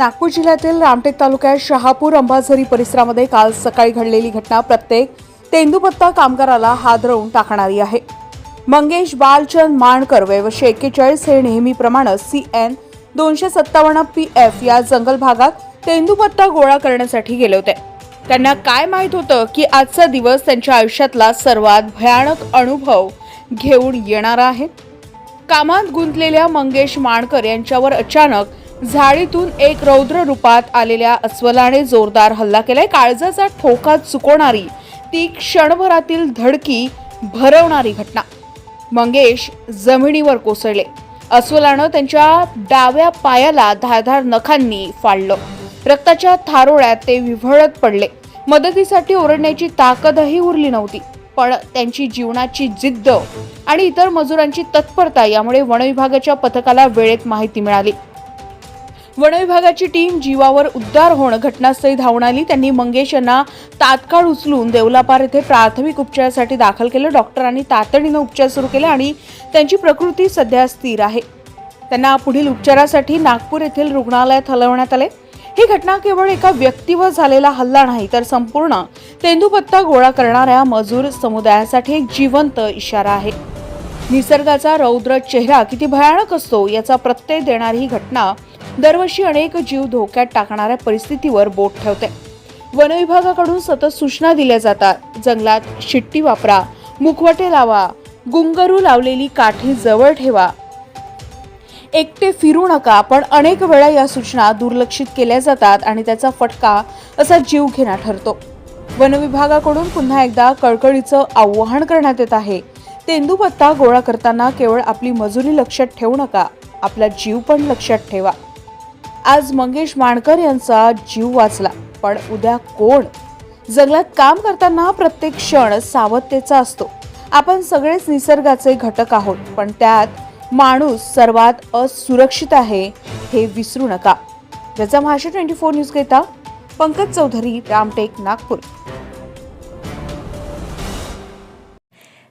नागपूर जिल्ह्यातील रामटेक तालुक्यात शहापूर अंबाझरी परिसरामध्ये काल सकाळी घडलेली घटना प्रत्येक तेंदुपत्ता कामगाराला हादरवून टाकणारी आहे. मंगेश बालचंद माणकर वयवर्षे एक्केचाळीस हे नेहमीप्रमाणे सी एन दोनशे सत्तावन्न पी एफ या जंगल भागात तेंदुपत्ता गोळा करण्यासाठी गेले होते. त्यांना काय माहीत होतं की आजचा दिवस त्यांच्या आयुष्यातला सर्वात भयानक अनुभव घेऊन येणारा आहे? कामात गुंतलेल्या मंगेश माणकर यांच्यावर अचानक झाडीतून एक रौद्र रूपात आलेल्या अस्वलाने जोरदार हल्ला केलाय. काळजाचा ठोका चुकवणारी ती क्षणभरातील धडकी भरवणारी घटना. मंगेश जमिनीवर कोसळले. अस्वलानं त्यांच्या डाव्या पायाला धारधार नखांनी फाडलं. रक्ताच्या थारोळ्यात ते विव्हळत पडले. मदतीसाठी ओरडण्याची ताकदही उरली नव्हती पण त्यांची जीवनाची जिद्द आणि इतर मजुरांची तत्परता यामुळे वनविभागाच्या पथकाला वेळेत माहिती मिळाली. वनविभागाची टीम जीवावर उद्धार होणं घटनास्थळी धावून आली. त्यांनी मंगेश यांना तात्काळ उचलून देवलापार येथे प्राथमिक उपचारासाठी दाखल केलं. डॉक्टरांनी तातडीनं उपचार सुरू केले आणि त्यांची प्रकृती सध्या स्थिर आहे. त्यांना पुढील उपचारासाठी नागपूर येथील रुग्णालयात हलवण्यात आले. ही घटना केवळ एका व्यक्तीवर झालेला हल्ला नाही तर संपूर्ण तेंदूपत्ता गोळा करणाऱ्या मजूर समुदायासाठी एक जिवंत इशारा आहे. निसर्गाचा रौद्र चेहरा किती भयानक असतो याचा प्रत्यय देणारी ही घटना दरवर्षी अनेक जीव धोक्यात टाकणाऱ्या परिस्थितीवर बोट ठेवते. वनविभागाकडून सतत सूचना दिल्या जातात. जंगलात शिट्टी वापरा मुखवटे लावा गुंगरू लावलेली काठी जवळ ठेवा. एकटे फिरू नका पण अनेक वेळा या सूचना दुर्लक्षित केल्या जातात आणि त्याचा फटका असा जीवघेणा ठरतो. वनविभागाकडून पुन्हा एकदा कळकळीचं आव्हान करण्यात येत आहे. तेंदूपत्ता गोळा करताना केवळ आपली मजुरी लक्षात ठेवू नका आपला जीव पण लक्षात ठेवा. आज मंगेश माणकर यांचा जीव वाचला. पण उद्या कोण? जंगलात काम करताना प्रत्येक क्षण सावधतेचा असतो. आपण सगळेच निसर्गाचे घटक आहोत पण त्यात माणूस सर्वात असुरक्षित आहे हे विसरू नका. ज्याचा भाषा ट्वेंटी फोर न्यूज घेता पंकज चौधरी रामटेक नागपूर.